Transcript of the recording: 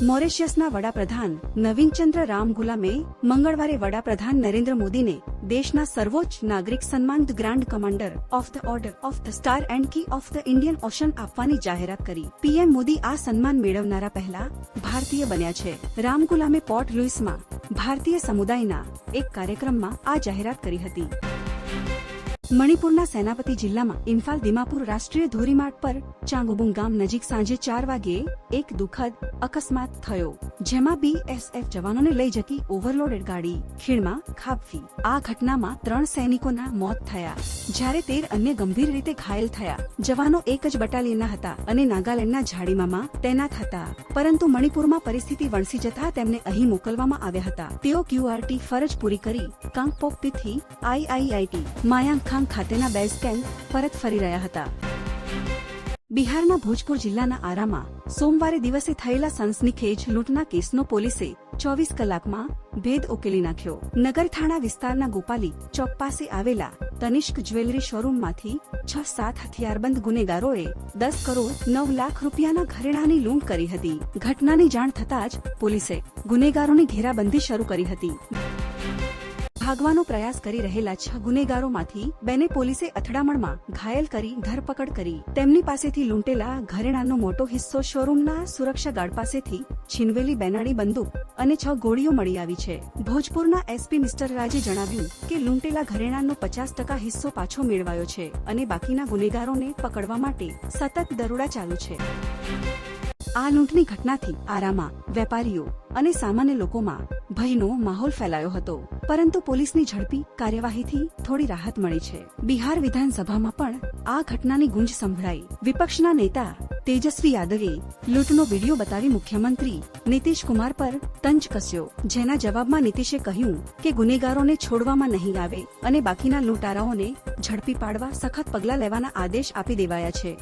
મોરેશિયસના વડાપ્રધાન નવીનચંદ્ર રામ ગુલામે મંગળવારે વડાપ્રધાન નરેન્દ્ર મોદીને દેશના સર્વોચ્ચ નાગરિક સન્માન grand commander of the order of the star and key of the Indian ocean આપવાની જાહેરાત કરી. પીએમ મોદી આ સન્માન મેળવનારા પહેલા ભારતીય બન્યા છે. રામ ગુલામે પોર્ટ લુઇસમાં ભારતીય સમુદાયના એક કાર્યક્રમમાં આ જાહેરાત કરી હતી. મણિપુરના સેનાપતિ જિલ્લામાં ઇમ્ફાલ દિમાપુર રાષ્ટ્રીય ધોરીમાર્ગ પર ચાંગુબુંગ ગામ નજીક સાંજે ચાર વાગ્યે એક દુઃખદ અકસ્માત થયો, જેમાં બીએસએફ જવાનોને લઈ જતી ઓવરલોડેડ ગાડી, ખીણમાં ખાબવી આ ઘટનામાં ત્રણ સૈનિકોના મોત થયા. જ્યારે તેર અન્ય ગંભીર રીતે ઘાયલ થયા. જવાનો એક જ બટાલિયનના હતા અને નાગાલેન્ડના ઝાડીમામાં તૈનાત હતા. પરંતુ મણિપુરમાં પરિસ્થિતિ વણસી જતા તેમને અહીં મોકલવામાં આવ્યા હતા. તેઓ ક્યુઆરટી ફરજ પૂરી કરી કાંગપોકપીથી આઈઆઈઆઈટી માયાંગ ખાંગ ખાતેના બેઝ કેમ્પ પરત ફરી રહ્યા હતા. બિહારના ભોજપુર જિલ્લાના આરામાં સોમવારે દિવસે થયેલા સનસનીખેજ લૂંટના કેસનો પોલીસે ચોવીસ કલાકમાં ભેદ ઉકેલી નાખ્યો. નગર થાણા વિસ્તારના ગોપાલી ચોક પાસે આવેલા તનિષ્ક જ્વેલરી શોરૂમમાંથી છ સાત હથિયારબંધ ગુનેગારોએ દસ કરોડ નવ લાખ રૂપિયાના ઘરેણાની લૂંટ કરી હતી. ઘટનાની જાણ થતાં જ પોલીસે ગુનેગારોની ઘેરાબંધી શરૂ કરી હતી. ભાગવાનો પ્રયાસ કરી રહેલા છ ગુનેગારોમાંથી બેને પોલીસે અથડામણમાં ઘાયલ કરી ધરપકડ કરી. તેમની પાસેથી લૂંટેલા ઘરેણાનો મોટો હિસ્સો શોરૂમના સુરક્ષા ગાર્ડ પાસેથી છીનવેલી બેનાડી બંદૂક અને છ ગોળીઓ મળી આવી છે. ભોજપુરના એસપી મિસ્ટર રાજે જણાવ્યું કે લૂંટેલા ઘરેણાનો પચાસ ટકા હિસ્સો પાછો મેળવાયો છે અને બાકીના ગુનેગારોને પકડવા માટે સતત દરોડા ચાલુ છે. આ લૂંટની ઘટનાથી આરામાં, વેપારીઓ અને સામાન્ય લોકોમાં ભયનો માહોલ ફેલાયો હતો. પરંતુ પોલીસની ઝડપી કાર્યવાહીથી થોડી રાહત મળી છે. બિહાર વિધાનસભામાં પણ આ ઘટનાની ગુંજ સંભળાઈ. વિપક્ષના નેતા તેજસ્વી યાદવે લૂંટનો વીડિયો બતાવી મુખ્યમંત્રી નીતિશ કુમાર પર તંજ કસ્યો, જેના જવાબમાં નીતિશે કહ્યું કે ગુનેગારોને છોડવામાં નહીં આવે અને બાકીના લૂંટારાઓને ઝડપી પાડવા સખત પગલાં લેવાના આદેશ આપી દેવાયા છે.